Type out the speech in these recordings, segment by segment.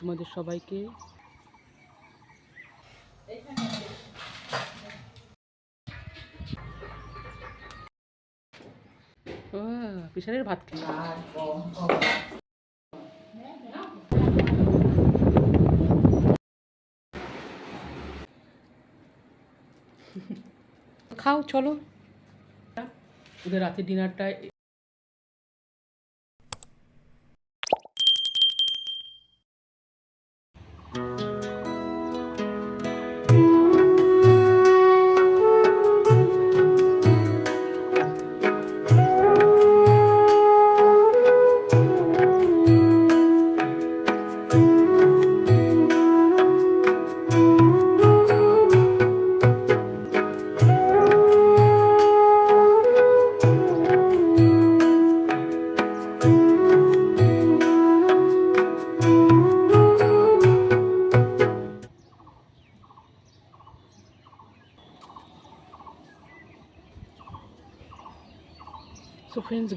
তোমাদের সবাইকে। পিসারের ভাত খেয়ে। খাও চলো। ওদের রাতের ডিনারটা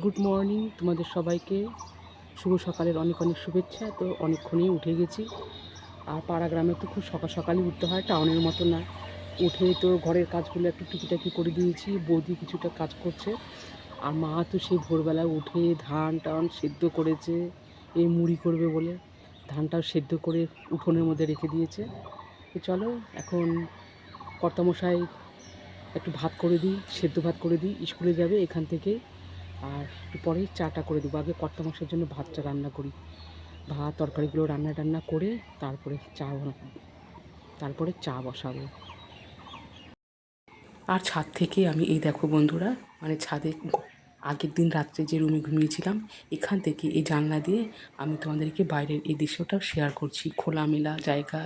গুড মর্নিং তোমাদের সবাইকে। শুভ সকালের অনেক অনেক শুভেচ্ছা। তো অনেকক্ষণেই উঠে গেছি। আর পাড়া গ্রামে তো খুব সকাল সকালই উঠতে হয়, টাউনের মতো না। উঠে তো ঘরের কাজগুলো একটু টুকিটাকি করে দিয়েছি, বৌদি কিছুটা কাজ করছে। আর মা তো সেই ভোরবেলা উঠে ধান টান সেদ্ধ করেছে এই মুড়ি করবে বলে। ধানটাও সেদ্ধ করে উঠোনের মধ্যে রেখে দিয়েছে। তো চলো, এখন কর্তামশাই একটু ভাত করে দিই, সেদ্ধ ভাত করে দিই, স্কুলে যাবে এখান থেকে। আর একটু পরেই চাটা করে দেবো। আগে কর্তা মাসের জন্য ভাতটা রান্না করি। ভাত, তরকারিগুলো রান্না টান্না করে তারপরে চা তারপরে চা বসাবো। আর ছাদ থেকে আমি, এই দেখো বন্ধুরা মানে ছাদে আগের দিন রাত্রে যে রুমে ঘুমিয়েছিলাম, এখান থেকে এই জানলা দিয়ে আমি তোমাদেরকে বাইরের এই দৃশ্যটাও শেয়ার করছি। খোলামেলা জায়গা,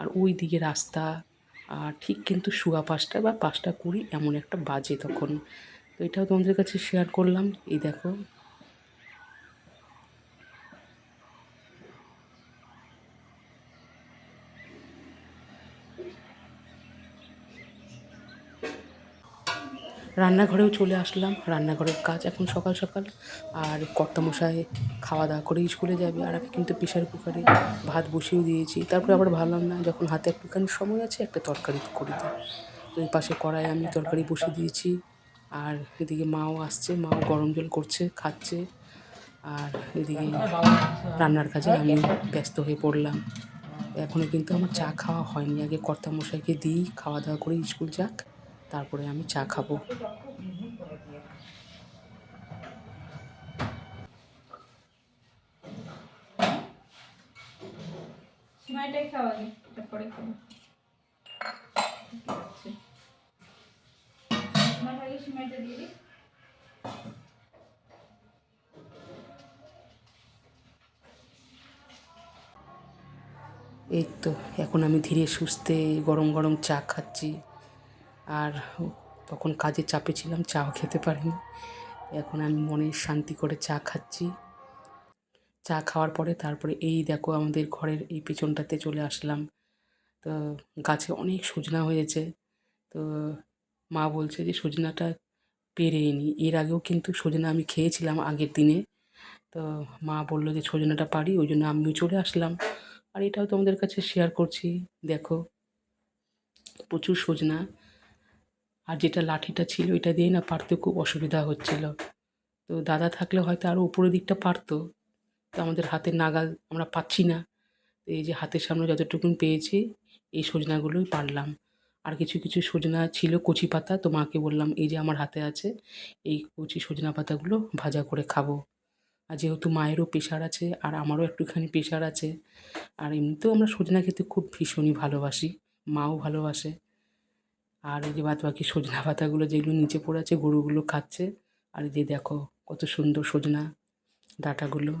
আর ওই দিকে রাস্তা, আর ঠিক কিন্তু শুয়া পাঁচটা বা পাঁচটা কুড়ি এমন একটা বাজে তখন। এটাও তোমাদের কাছে শেয়ার করলাম। এই দেখো। রান্নাঘরেও চলে আসলাম। রান্নাঘরের কাজ এখন সকাল সকাল। আর কর্তামশাই খাওয়া দাওয়া করেই স্কুলে যাবে। আর আমি কিন্তু প্রেশার কুকারে ভাত বসিয়ে দিয়েছি। তারপরে আবার ভাবলাম, না, যখন হাতে একটুখানি সময় আছে, একটা তরকারি করে দিই। তো পাশে কড়াই আমি তরকারি বসিয়ে দিয়েছি। আর এদিকে মাও আসছে, মাও গরম জল করছে, খাচ্ছে। আর এদিকে রান্নার কাজে আমি ব্যস্ত হয়ে পড়লাম। এখনও কিন্তু আমার চা খাওয়া হয়নি। আগে কর্তামশাইকে দিই খাওয়া দাওয়া করে, স্কুল যাক, তারপরে আমি চা খাব। খাওয়া তারপরে খাব। সিমাইটা দিয়ে দিই। এই তো, এখন আমি ধীরে সুস্থে গরম গরম চা খাচ্ছি। আর তখন কাজে চাপে ছিলাম, চাও খেতে পারিনি। এখন আমি মনে শান্তি করে চা খাচ্ছি। চা খাওয়ার পরে তারপরে এই দেখো আমাদের ঘরের এই পেছনটাতে চলে আসলাম। তো গাছে অনেক সজনা হয়েছে। তো মা বলছে যে সজনাটা পেরে নি এর আগেও কিন্তু সজনা আমি খেয়েছিলাম আগের দিনে। তো মা বলল যে সজনাটা পারি, ওই জন্য আমিও চলে আসলাম। আর এটাও তোমাদের কাছে শেয়ার করছি, দেখো। প্রচুর সজনা। আর যেটা লাঠিটা ছিল এটা দিয়ে না পারতে খুব অসুবিধা হচ্ছিল। তো দাদা থাকলে হয়তো আরও উপরের দিকটা পারতো। তো আমাদের হাতের নাগাল আমরা পাচ্ছি না। এই যে হাতের সামনে যতটুকুন পেয়েছি, এই সজনাগুলোই পারলাম। আর কিছু কিছু সজনা ছিল কচি পাতা, তো মাকে বললাম, এই যে আমার হাতে আছে, এই কচি সজনা পাতাগুলো ভাজা করে খাব। আর যেহেতু মায়েরও প্রেশার আছে, আর আমারও একটুখানি প্রেশার আছে, আর এমনিতেও আমরা সজনা খেতে খুব ভীষণই ভালোবাসি, মাও ভালোবাসে। আর এই যে বাদ বাকি সজনা পাতাগুলো যেগুলো নিচে পড়ে আছে, গরুগুলো খাচ্ছে। আর যে দেখো, কত সুন্দর সজনা ডাঁটাগুলো।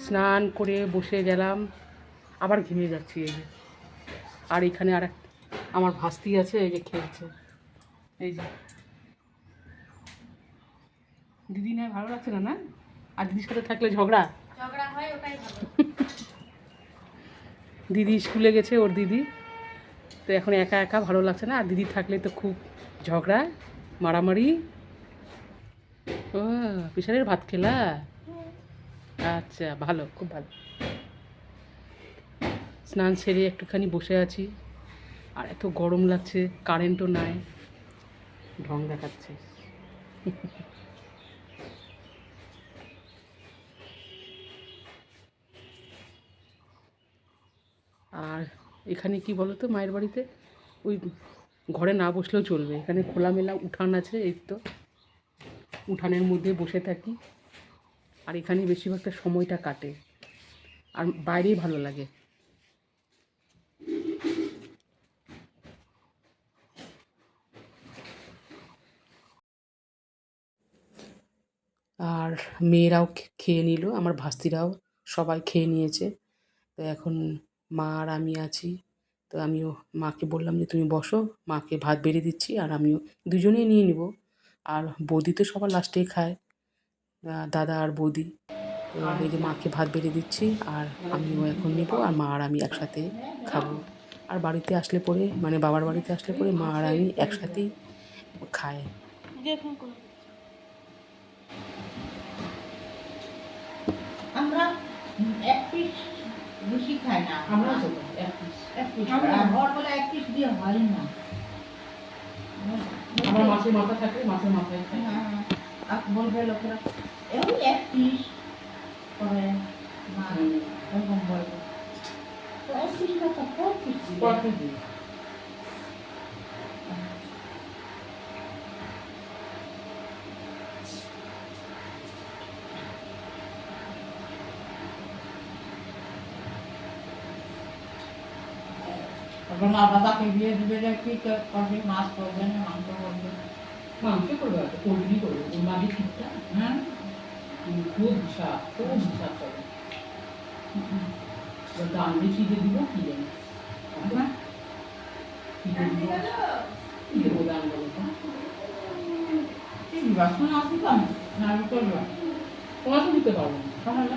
স্নান করে বসে গেলাম আবার ঘেমে যাচ্ছি এই যে। আর এখানে আর এক- আমার ভাস্তি আছে এই যে খেলছে। এই যে। দিদি নয় ভালো লাগছে না না? আর দিদির সাথে থাকলে ঝগড়া? ঝগড়া হয় ওটাই ভালো। দিদি স্কুলে গেছে ওর দিদি। তো এখন একা একা ভালো লাগছে না আর দিদি থাকলে তো খুব ঝগড়া মারামারি। ও পিসারের ভাত খেলা? আচ্ছা ভালো, খুব ভালো। স্নান সেরে একটুখানি বসে আছি। আর এত গরম লাগছে কারেন্টও নাই। ঢং দেখাচ্ছে। আর এখানে কি বলো তো মায়ের বাড়িতে? ওই ঘরে না বসলেও চলবে। এখানে খোলামেলা উঠান আছে, এই তো। উঠানের মধ্যে বসে থাকি। আর এখানে বেশিরভাগটা সময়টা কাটে। আর বাইরেই ভালো লাগে। আর মেয়েরাও খেয়ে নিল, আমার ভাস্তিরাও সবাই খেয়ে নিয়েছে। তো এখন মা আর আমি আছি। তো আমিও মাকে বললাম যে, তুমি বসো, মাকে ভাত বেড়ে দিচ্ছি আর আমিও দুজনেই নিয়ে নিব। আর বৌদি তো সবার লাস্টেই খায়। দাদা আর বৌদি। তো এই যে মাকে ভাত বেড়ে দিচ্ছি আর আমিও এখন নেব আর মা আর আমি একসাথে খাব। আর বাড়িতে আসলে পরে মানে বাবার বাড়িতে আসলে পরে মা আর আমি একসাথেই খায় আমরা এক পিস বেশি খাই না। আমরা এক পিস। আমরা- আর? ঘর বলে এক পিস দিয়ে হয় না। আমার মাছের মাথা থাকে মাছের মাথায়। খাই হ্যাঁ, আর বলবে লোকেরা। এই এক পিস করে মা এরকম বলবে তো এক পিস না তো কয় পিস দিবে? তারপর মা বাবাকে দিয়ে দিবে যে কি করবে মাছ করবে না মাংস করবে মাংস করবে পোলট্রি করবে মাঝে ঠিকটা হ্যাঁ খুব বিষাদ খুব এবার দামে কী দিয়ে দিব কি জানি কী কি দিয়ে দিব? কি দেবো দাম বলো তো? দিবা তো আমি? না আমি করব তোমাকে দিতে পারব না তাহলে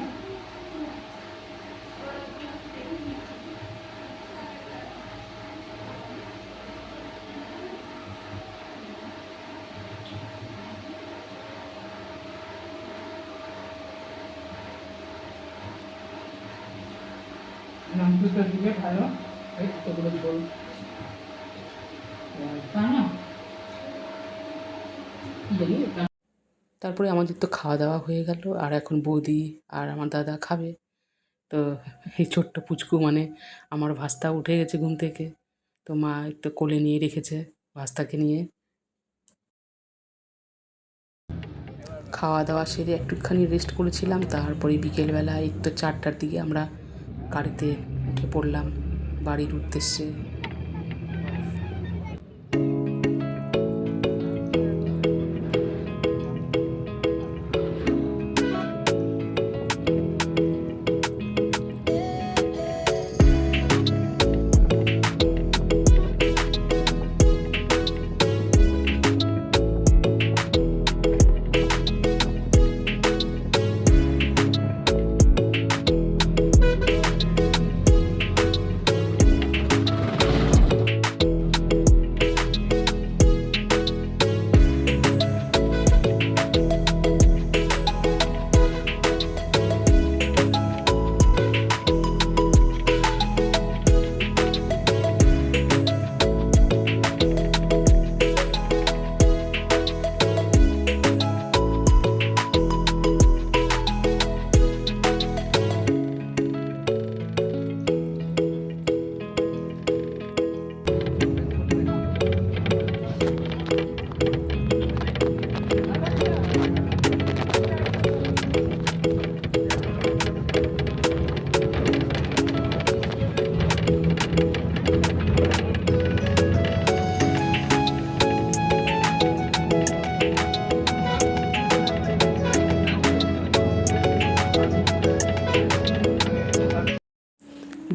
মাংসটা দিবে ভালো এই তোগুলো ঝোল তাই না কি জানি তারপরে আমাদের তো খাওয়া দাওয়া হয়ে গেল, আর এখন বৌদি আর আমার দাদা খাবে। তো এই ছোট্ট পুচকু মানে আমার ভাস্তা উঠে গেছে ঘুম থেকে। তো মা একটু কোলে নিয়ে রেখেছে ভাস্তাকে নিয়ে। খাওয়া দাওয়া সেরে একটুখানি রেস্ট করেছিলাম, তারপরে বিকেলবেলা তো চারটার দিকে আমরা গাড়িতে উঠে পড়লাম, বাড়ির উদ্দেশ্যে।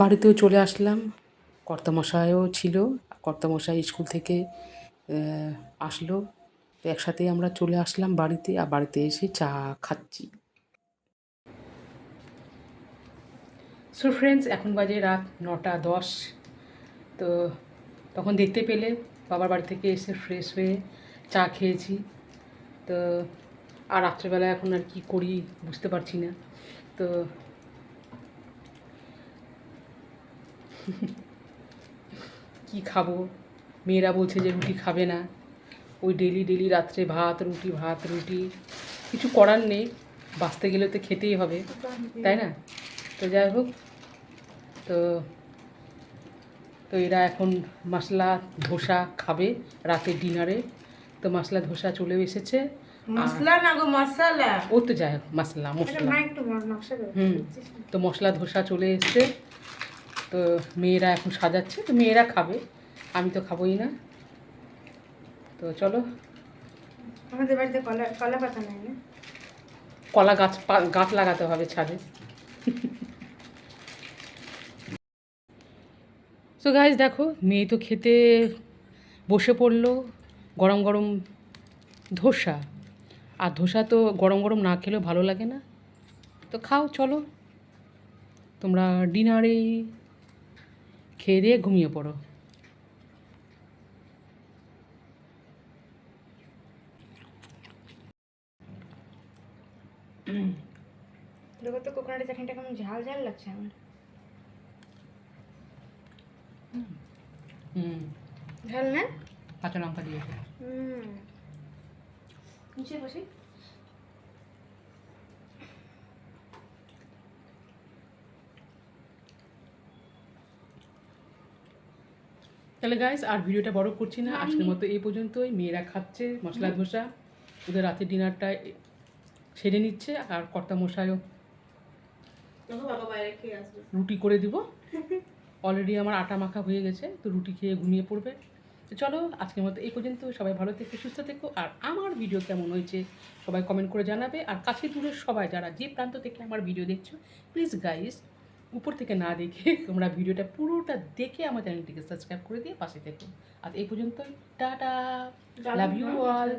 বাড়িতেও চলে আসলাম। কর্তামশাইও ছিল। কর্তামশাই স্কুল থেকে আসলো। তো একসাথেই আমরা চলে আসলাম বাড়িতে আর বাড়িতে এসে চা খাচ্ছি। সো ফ্রেন্ডস এখন বাজে রাত নটা দশ। তো তখন দেখতে পেলে বাবার বাড়ি থেকে এসে ফ্রেশ হয়ে চা খেয়েছি। তো আর রাত্রেবেলা এখন আর কি করি বুঝতে পারছি না। তো কি খাব? মেয়েরা বলছে যে রুটি খাবে না। ওই ডেলি ডেলি রাত্রে ভাত রুটি ভাত রুটি। কিছু করার নেই। বাঁচতে গেলে তো খেতেই হবে তাই না? তো যাই হোক তো তো এরা এখন মশলা ধোসা খাবে রাতের ডিনারে। তো মশলা ধোসা চলেও এসেছে। মশলা না গো মশলা। ও তো যাই হোক মশলা মশলা। দেবে হুম তো মশলা ধোসা চলে এসছে। তো মেয়েরা এখন সাজাচ্ছে তো মেয়েরা খাবে। আমি তো খাবোই না। তো চলো। আমাদের বাড়িতে কলা কলা পাতা নাই না? কলা গাছ গাছ লাগাতে হবে ছাদে। তো গাছ দেখো মেয়ে তো খেতে বসে পড়ল গরম গরম ধোসা। আর ধোসা তো গরম গরম না খেলেও ভালো লাগে না। তো খাও চলো। তোমরা ডিনারে খেয়ে দিয়ে ঘুমিয়ে পড়ো। দেখো তো কোকোনাটের চাটনিটা কেমন ঝাল ঝাল লাগছে আমার। হুম। ঝাল না? কাঁচা লঙ্কা দিয়ে। হুম। নিচে বসি। তাহলে গাইস আর ভিডিওটা বড় করছি না। আজকের মতো এই পর্যন্তই। মেয়েরা খাচ্ছে মশলা ধোসা। ওদের রাতের ডিনারটা সেরে নিচ্ছে আর কর্তা মশাইও রুটি করে দিব। অলরেডি আমার আটা মাখা হয়ে গেছে তো রুটি খেয়ে ঘুমিয়ে পড়বে। তো চলো আজকের মতো এই পর্যন্ত। সবাই ভালো থেকো সুস্থ থেকো। আর আমার ভিডিও কেমন হয়েছে সবাই কমেন্ট করে জানাবে। আর কাছে দূরের সবাই যারা যে প্রান্ত থেকে আমার ভিডিও দেখছ প্লিজ গাইস উপর থেকে না দেখে তোমরা ভিডিওটা পুরোটা দেখে আমার চ্যানেলটিকে সাবস্ক্রাইব করে দিয়ে পাশে থেকো। আর এই পর্যন্ত টাটা। Love you all